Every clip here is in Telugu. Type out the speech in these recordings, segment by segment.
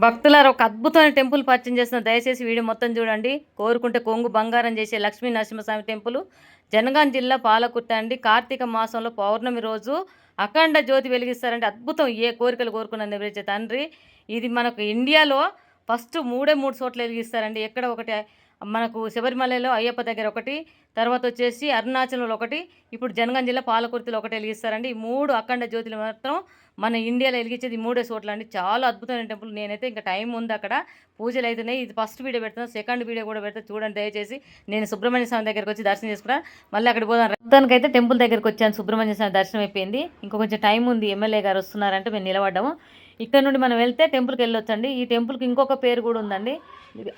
భక్తులారు ఒక అద్భుతమైన టెంపుల్ పరిచయం చేస్తున్న దయచేసి వీడియో మొత్తం చూడండి. కోరుకుంటే కొంగు బంగారం చేసే లక్ష్మీ నరసింహస్వామి టెంపుల్. జనగాం జిల్లా పాలకుట్ట అండి. కార్తీక మాసంలో పౌర్ణమి రోజు అఖండ జ్యోతి వెలిగిస్తారంటే అద్భుతం. ఏ కోరికలు కోరుకున్న నెరవేర్చే తండ్రి. ఇది మనకు ఇండియాలో ఫస్ట్ మూడే మూడు చోట్ల వెలిగిస్తారండి. ఎక్కడ ఒకటి మనకు శబరిమలలో అయ్యప్ప దగ్గర ఒకటి తర్వాత వచ్చేసి అరుణాచలంలో ఒకటి ఇప్పుడు జనగం జిల్లా పాలకుర్తిలో ఒకటి వెలిగిస్తారండి. ఈ మూడు అఖండ జ్యోతులు మాత్రం మన ఇండియాలో వెలిగించేది ఈ మూడే చోట్ల అండి. చాలా అద్భుతమైన టెంపుల్. నేనైతే ఇంకా టైం ఉంది అక్కడ. పూజలు అవుతున్నాయి ఇది ఫస్ట్ వీడియో పెడుతున్నాను సెకండ్ వీడియో కూడా పెడతా చూడండి దయచేసి. నేను సుబ్రహ్మణ్య స్వామి దగ్గరికి వచ్చి దర్శనం చేసుకున్నాను మళ్ళీ అక్కడ పోదాం. మొత్తానికి అయితే టెంపుల్ దగ్గరికి వచ్చాను. సుబ్రహ్మణ్య స్వామి దర్శనం అయిపోయింది. ఇంకా కొంచెం టైం ఉంది. ఎమ్మెల్యే గారు వస్తున్నారంటే మేము నిలబడ్డాము. ఇక్కడ నుండి మనం వెళ్తే టెంపుల్కి వెళ్ళొచ్చండి. ఈ టెంపుల్కి ఇంకొక పేరు కూడా ఉందండి.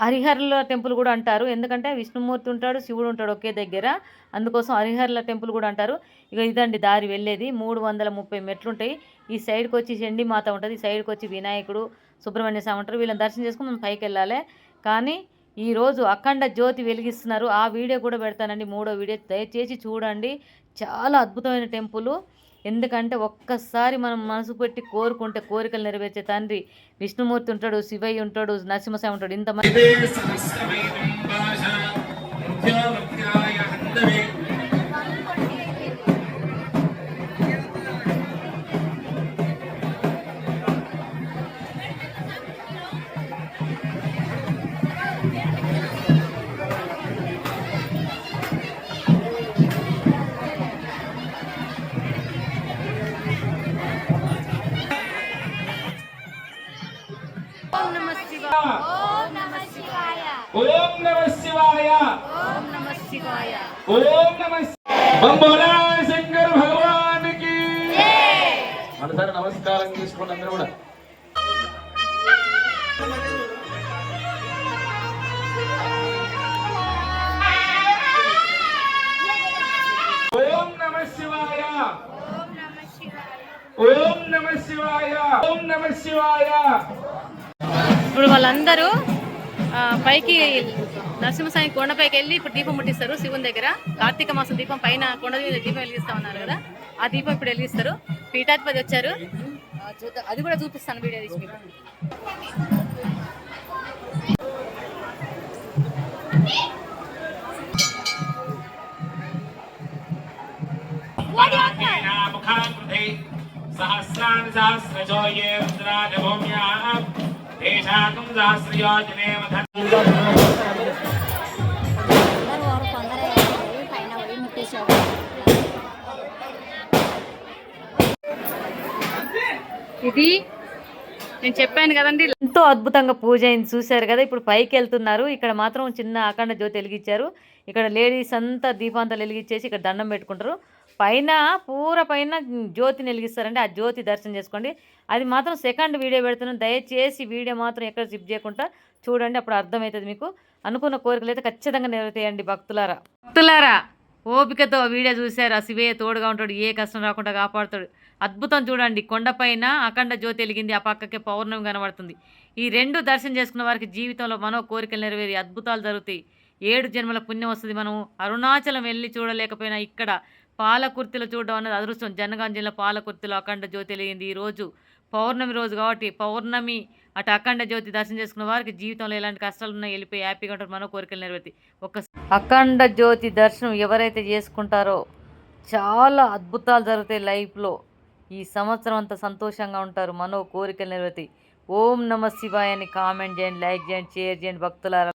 హరిహర్ల టెంపుల్ కూడా అంటారు. ఎందుకంటే విష్ణుమూర్తి ఉంటాడు శివుడు ఉంటాడు ఒకే దగ్గర. అందుకోసం హరిహర్ల టెంపుల్ కూడా అంటారు. ఇక ఇదండి దారి వెళ్ళేది. మూడు వందల ముప్పై మెట్లు ఉంటాయి. ఈ సైడ్కి వచ్చి చండీ మాత ఉంటుంది. ఈ సైడ్కి వచ్చి వినాయకుడు సుబ్రహ్మణ్య స్వామి ఉంటారు. వీళ్ళని దర్శనం చేసుకుని మనం పైకి వెళ్ళాలి. కానీ ఈరోజు అఖండ జ్యోతి వెలిగిస్తున్నారు. ఆ వీడియో కూడా పెడతానండి. మూడో వీడియో. దయచేసి చూడండి. చాలా అద్భుతమైన టెంపుల్ ఎందుకంటే ఒక్కసారి మనం మనసు పెట్టి కోరుకుంటే కోరికలు నెరవేర్చే తండ్రి విష్ణుమూర్తి ఉంటాడు శివయ్య ఉంటాడు నరసింహస్వామి ఉంటాడు. ఇంతమంది శివాయ. ఓం నమ శివాయ. ఓం నమ బంబోలా శంకర భగవానికి. మనసారి నమస్కారం చేసుకోండి అందరూ కూడా. ఓం నమ శివాయ. ఓం నమ శివాయ. ఓం నమ శివాయ. ఇప్పుడు వాళ్ళందరూ పైకి నరసింహస్వామి కొండపైకి వెళ్ళి ఇప్పుడు దీపం ముట్టిస్తారు శివుని దగ్గర కార్తీక మాసం దీపం పైన కొండ మీద దీపం వెలిగిస్తా ఉన్నారు కదా ఆ దీపం ఇప్పుడు వెలిగిస్తారు పీఠాధిపతి వచ్చారు ఆ, చూద్దాం అది కూడా చూపిస్తాను వీడియో తీసి మీకు. मुखाकृते सहस्राणि सहस्रजो ये रुद्राजभूम्याः तेषाकं सहस्रयोजने ఇది. నేను చెప్పాను కదండి. ఎంతో అద్భుతంగా పూజ అయింది చూశారు కదా ఇప్పుడు పైకి వెళ్తున్నారు. ఇక్కడ మాత్రం చిన్న అఖండ జ్యోతి వెలిగించారు. ఇక్కడ లేడీస్ అంతా దీపాంతాలు వెలిగించేసి ఇక్కడ దండం పెట్టుకుంటారు. పైన పూర పైన జ్యోతిని వెలిగిస్తారండి. ఆ జ్యోతి దర్శనం చేసుకోండి. అది మాత్రం సెకండ్ వీడియో పెడుతున్నాను. దయచేసి వీడియో మాత్రం ఎక్కడ జిప్ చేయకుండా చూడండి. అప్పుడు అర్థమవుతుంది మీకు. అనుకున్న కోరికలు అయితే ఖచ్చితంగా నెరవేరుతాయండి భక్తులారా. భక్తులారా ఓపికతో వీడియో చూశారు. ఆ శివయ్య తోడుగా ఉంటాడు ఏ కష్టం రాకుండా కాపాడుతాడు. అద్భుతం చూడండి కొండపైన అఖండ జ్యోతి వెలిగింది ఆ పక్కకే పౌర్ణమి కనబడుతుంది. ఈ రెండు దర్శనం చేసుకున్న వారికి జీవితంలో మనో కోరికలు నెరవేరి అద్భుతాలు జరుగుతాయి. ఏడు జన్మల పుణ్యం వస్తుంది. మనం అరుణాచలం వెళ్ళి చూడలేకపోయినా ఇక్కడ పాలకుర్తిలో చూడడం అనేది అదృష్టం. జనగాం జిల్లా పాలకుర్తిలో అఖండ జ్యోతి వెలిగింది. ఈ రోజు పౌర్ణమి రోజు కాబట్టి పౌర్ణమి అటు అఖండ జ్యోతి దర్శనం చేసుకున్న వారికి జీవితంలో ఎలాంటి కష్టాలు ఉన్నా వెళ్ళిపోయి హ్యాపీగా ఉంటారు మనో కోరికలు నెరవేర్తి ఒక అఖండ జ్యోతి దర్శనం ఎవరైతే చేసుకుంటారో చాలా అద్భుతాలు జరుగుతాయి లైఫ్లో. ఈ సంవత్సరం అంతా సంతోషంగా ఉంటారు మనో కోరికలు నెరవేరుతాయి. ఓం నమ శివాయ అని కామెంట్ చేయండి లైక్ చేయండి షేర్ చేయండి భక్తులారా.